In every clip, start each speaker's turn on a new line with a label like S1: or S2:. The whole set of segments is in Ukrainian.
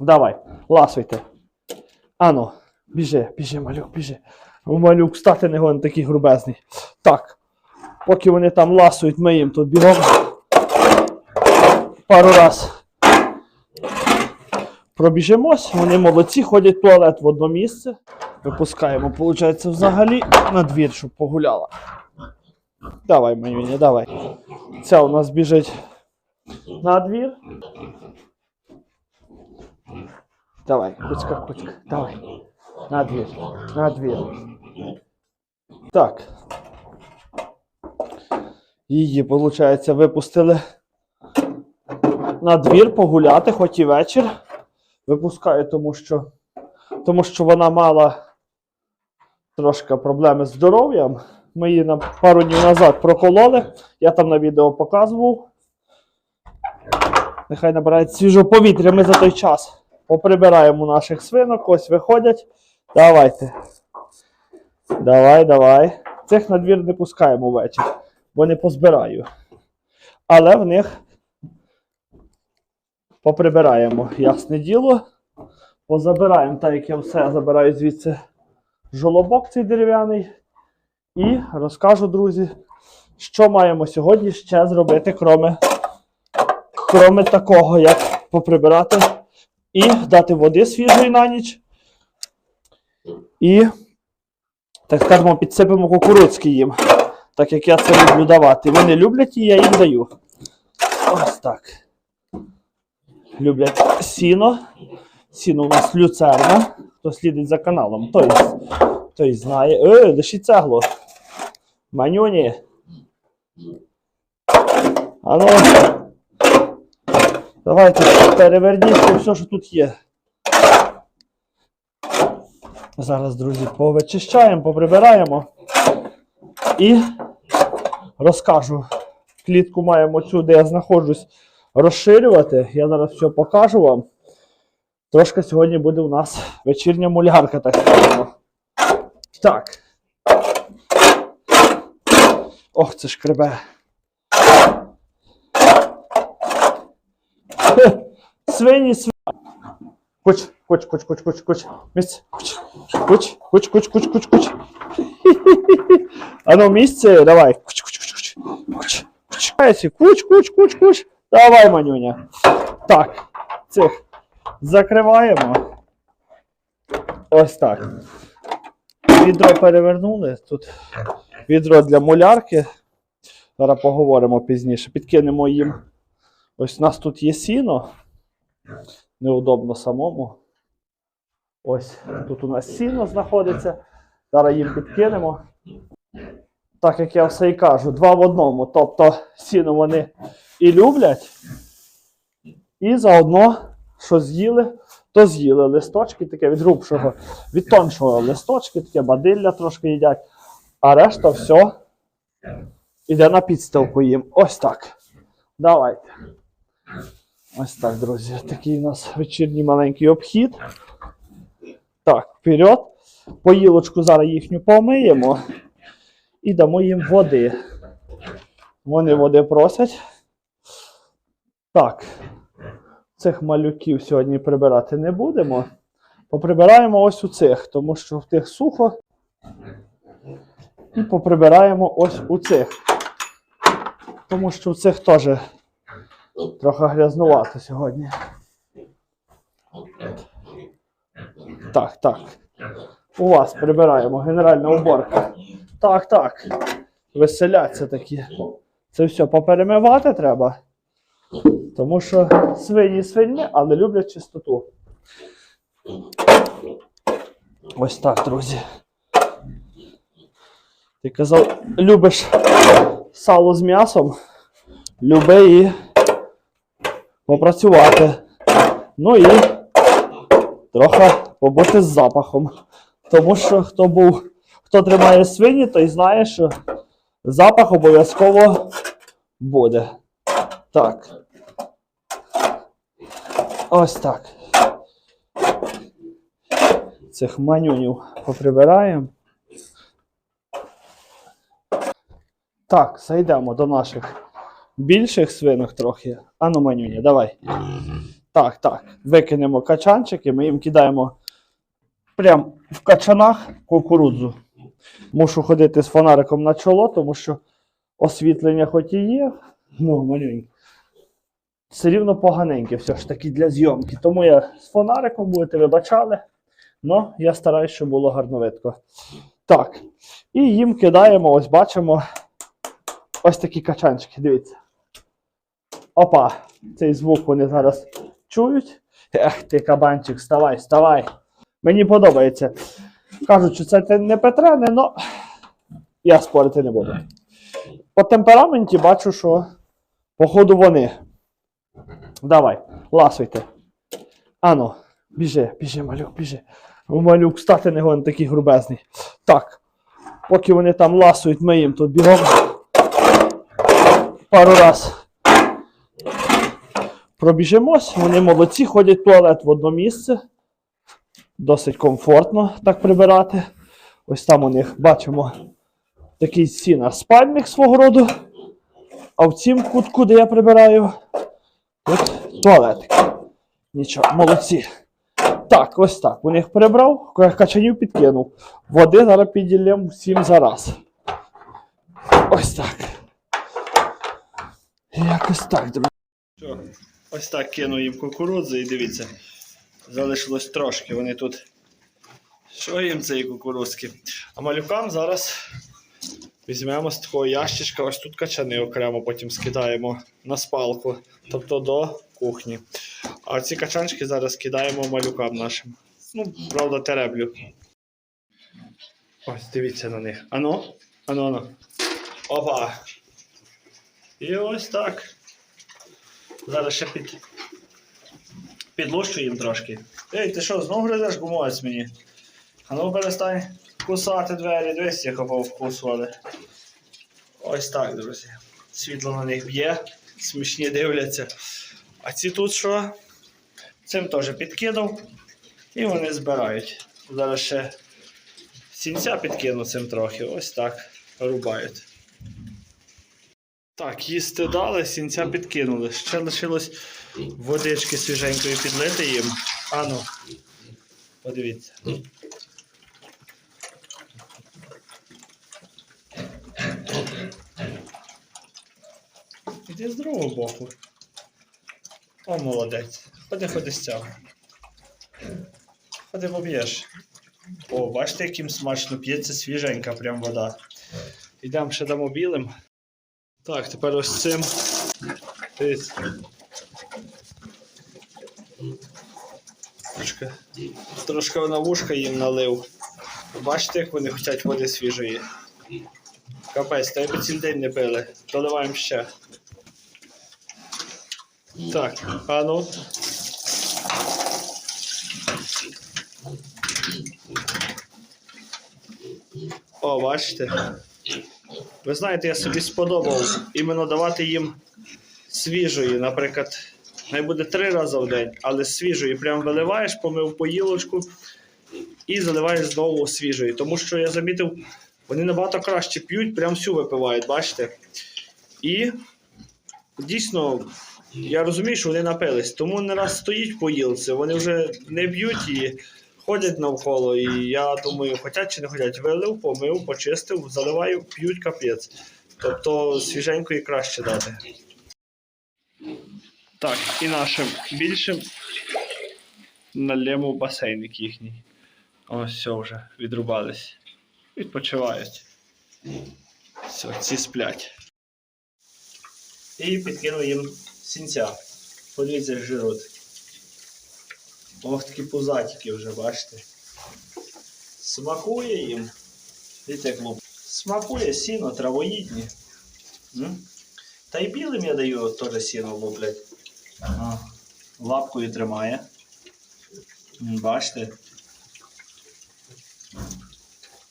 S1: Давай, ласуйте. Ану, біжи, біжи, малюк, біжи. Малюк стати не гон такий грубезний. Так. Поки вони там ласують, ми їм тут бігом. Пару раз пробіжимось. Вони молодці, ходять в туалет в одно місце. Випускаємо, виходить, взагалі на двір, щоб погуляла. Давай, Манюня, давай. Ця у нас біжить на двір. Давай, кучка, кучка, давай. На двір, на двір. Так. Її, виходить, випустили на двір погуляти, хоч і вечір. Випускаю, тому що, тому що вона мала трошки проблеми з здоров'ям. Ми її на пару днів назад прокололи. Я там на відео показував. Нехай набирають свіжого повітря. Ми за той час поприбираємо наших свинок. Ось виходять. Давайте. Давай, давай. Цих на двір не пускаємо ввечері, бо не позбираю. Але в них поприбираємо, ясне діло. Позабираємо, так як я все забираю звідси жолобок цей дерев'яний. І розкажу, друзі, що маємо сьогодні ще зробити, кроме, кроме такого, як поприбирати і дати води свіжої на ніч. І, так скажемо, підсипемо кукурудзки їм. Так як я це люблю давати. Вони люблять і я їм даю. Ось так. Люблять сіно. Сіно у нас люцерна. Хто слідить за каналом, той, той знає. Е, диші цегло. Манюні. Ану. Давайте переверніть все, що тут є. Зараз, друзі, повичищаємо, поприбираємо. І розкажу. Клітку маємо цю, де я знаходжусь, розширювати. Я зараз все покажу вам. Трошки сьогодні буде у нас вечірня мулярка, так скажемо. Так. Ох, це ж кребе. Свині, свині. Куч, куч, куч, куч, куч, куч. Місце. Куч, куч, куч, куч, куч, куч, куч. Ану, місце, давай. Куч, куч, куч, куч. Куч, куч. Куч, куч, куч, куч. Давай, манюня. Так, цих закриваємо. Ось так. Відро перевернули. Тут відро для мулярки. Зараз поговоримо пізніше. Підкинемо їм. Ось у нас тут є сіно. Неудобно самому. Ось тут у нас сіно знаходиться. Зараз їм підкинемо. Так як я все і кажу, два в одному. Тобто сіно вони і люблять, і заодно, що з'їли, то з'їли листочки таке від грубшого, від тоншого листочки, таке бадилля трошки їдять, а решта все іде на підставку їм. Ось так. Давайте. Ось так, друзі. Такий у нас вечірній маленький обхід. Так, вперед. Поїлочку зараз їхню помиємо і дамо їм води. Вони води просять. Так. Цих малюків сьогодні прибирати не будемо. Поприбираємо ось у цих, тому що в тих сухо. І поприбираємо ось у цих. Тому що в цих теж трохи грязнувато сьогодні. Так, так. У вас прибираємо генеральна уборка. Так, так. Веселяться такі. Це все поперемивати треба. Тому що свині свині, але люблять чистоту. Ось так, друзі. Ти казав, любиш сало з м'ясом, люби і попрацювати. Ну і трохи побути з запахом. Тому що хто був, хто тримає свині, той знає, що запах обов'язково буде. Так. Ось так. Цих манюнів поприбираємо. Так, зайдемо до наших більших свинок трохи. Ану, манюня, давай. Так, так. Викинемо качанчики, ми їм кидаємо прямо в качанах кукурудзу. Мушу ходити з фонариком на чоло, тому що освітлення хоч і є, ну, маленьке. Все рівно поганеньке все ж таки для зйомки. Тому я з фонариком будете вибачали. Ну, я стараюсь, щоб було гарно видко. Так. І їм кидаємо, ось бачимо, ось такі качанчики. Дивіться. Опа! Цей звук вони зараз чують. Ех, ти кабанчик, вставай, вставай. Мені подобається. Кажуть, що це не Петрене, але я спорити не буду. По темпераменті бачу, що походу вони. Давай, ласуйте. Ану, біжи, біжи, малюк, біжи. Малюк стати не гон такий грубезний. Так. Поки вони там ласують, ми їм тут бігом. Пару раз пробіжимось. Вони молодці, ходять в туалет в одно місце. Досить комфортно так прибирати. Ось там у них бачимо такий сіна спальник свого роду. А в цім кутку, де я прибираю, от туалетик. Нічого, молодці. Так, ось так. У них прибрав, качанів підкинув. Води зараз піділємо всім зараз. Ось так. Якось так, друзі. Ось так кину їм кукурудзи і дивіться. Залишилось трошки. Вони тут. Що їм цієї кукурудзки? А малюкам зараз візьмемо з такого ящичка, ось тут качани окремо, потім скидаємо на спалку, тобто до кухні. А ці качанчики зараз кидаємо малюкам нашим. Ну, правда, тереблю. Ось, дивіться на них. Ану, ану, ану. Опа. І ось так. Зараз ще під... підлущу їм трошки. Ей, ти що, знову гризеш гумовець мені? А ну перестань кусати двері, дивись, як повкусували. Ось так, друзі. Світло на них б'є, смішні дивляться. А ці тут що? Цим теж підкинув. І вони збирають. Зараз ще сінця підкину цим трохи. Ось так рубають. Так, їсти дали, сінця підкинули. Ще лишилось водички свіженької підлити їм. Ану, подивіться. Іди з другого боку. О, молодець. Ходи, ходи з цього. Ходи поб'єш. О, бачите, яким смачно п'ється свіженька прям вода. Йдемо ще дамо білим. Так, тепер ось цим. Дивіться. Трошки, трошки на вушка їм налив. Бачите, як вони хочуть води свіжої. Капець, та якби цілий день не пили. Доливаємо ще. Так, а ну. О, бачите. Ви знаєте, я собі сподобав іменно давати їм свіжої, наприклад, най буде три рази в день, але свіжої. Прям виливаєш, помив поїлочку і заливаєш знову свіжої. Тому що я замітив, вони набагато краще п'ють, прям всю випивають, бачите? І дійсно, я розумію, що вони напились, тому не раз стоїть в поїлці, вони вже не б'ють і ходять навколо. І я думаю, хотять чи не хотять, вилив, помив, почистив, заливаю, п'ють капець. Тобто свіженької краще дати. Так, і нашим більшим налємо басейник їхній. Ось все вже відрубались. Відпочивають. Все, ці сплять. І підкинув їм сінця. Подивіться, жируть. Ох, такі пузатики вже, бачите. Смакує їм. Дивіться, як луп. Смакує сіно, травоїдні. Та й білим я даю теж сіно луплять. А, лапкою тримає. Бачите?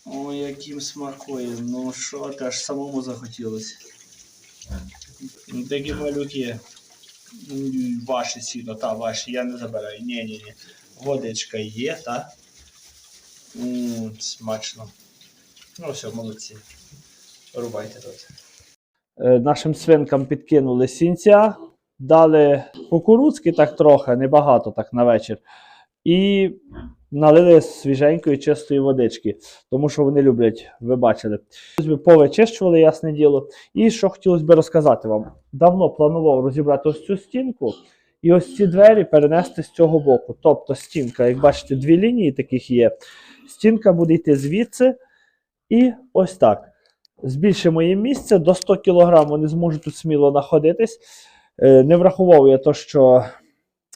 S1: Ой, яким смакує. Ну що аж самому захотілося. Такі малюки. М, Ваші сіно, та ваші, я не забираю. Ні, ні, ні. Водичка є, та? М, смачно. Ну все, молодці. Рубайте тут. Е, Нашим свинкам підкинули сінця. дали кукурудзки так трохи, небагато так на вечір. І налили свіженької чистої водички, тому що вони люблять, ви бачили. Повичищували, ясне діло. І що хотілося б розказати вам. Давно планував розібрати ось цю стінку і ось ці двері перенести з цього боку. Тобто стінка, як бачите, дві лінії таких є. Стінка буде йти звідси і ось так. Збільшимо їм місце до 100 кг, вони зможуть тут сміло знаходитись. Е, Не врахував я то, що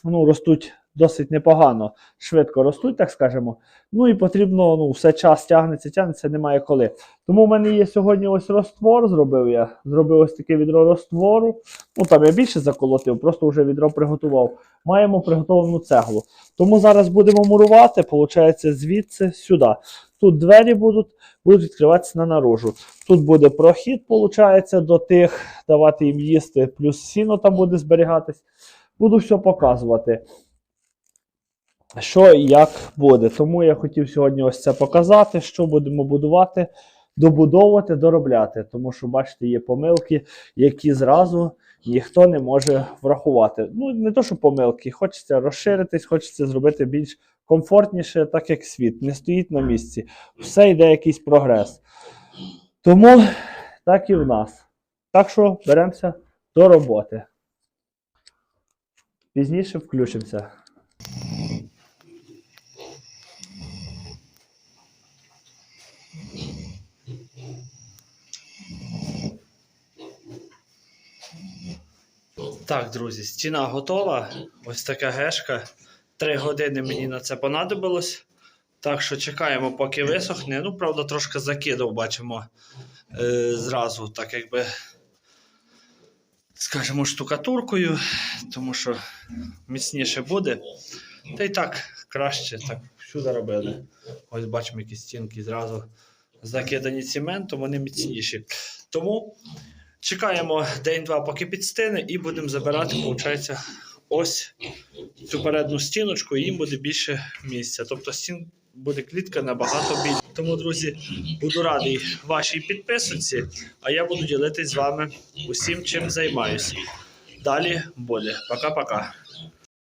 S1: ну, ростуть досить непогано, швидко ростуть, так скажемо. Ну і потрібно, ну, все час тягнеться, тягнеться, немає коли. Тому в мене є сьогодні ось розтвор, зробив я. Зробив ось таке відро розтвору. Ну там я більше заколотив, просто вже відро приготував. Маємо приготовлену цеглу. Тому зараз будемо мурувати, виходить, звідси сюди. Тут двері будуть, будуть відкриватися на наружу. Тут буде прохід, виходить, до тих, давати їм їсти, плюс сіно там буде зберігатись. Буду все показувати. Що і як буде. Тому я хотів сьогодні ось це показати, що будемо будувати, добудовувати, доробляти. Тому що, бачите, є помилки, які зразу ніхто не може врахувати. Ну, не то, що помилки, хочеться розширитись, хочеться зробити більш комфортніше, так як світ. Не стоїть на місці. Все йде якийсь прогрес. Тому так і в нас. Так що беремося до роботи. Пізніше включимося. Так, друзі, стіна готова. Ось така гешка. Три години мені на це понадобилось. Так що чекаємо, поки висохне. Ну, правда, трошки закидав, бачимо е, зразу, так якби, скажімо, штукатуркою, тому що міцніше буде. Та й так краще, так всюди робили. Ось бачимо, які стінки зразу закидані цементом, вони міцніші. Тому чекаємо день-два, поки підстине, і будемо забирати, виходить, ось цю передню стіночку, і їм буде більше місця. Тобто стін буде клітка набагато більше. Тому, друзі, буду радий вашій підписці, а я буду ділитись з вами усім, чим займаюся. Далі буде. Пока-пока.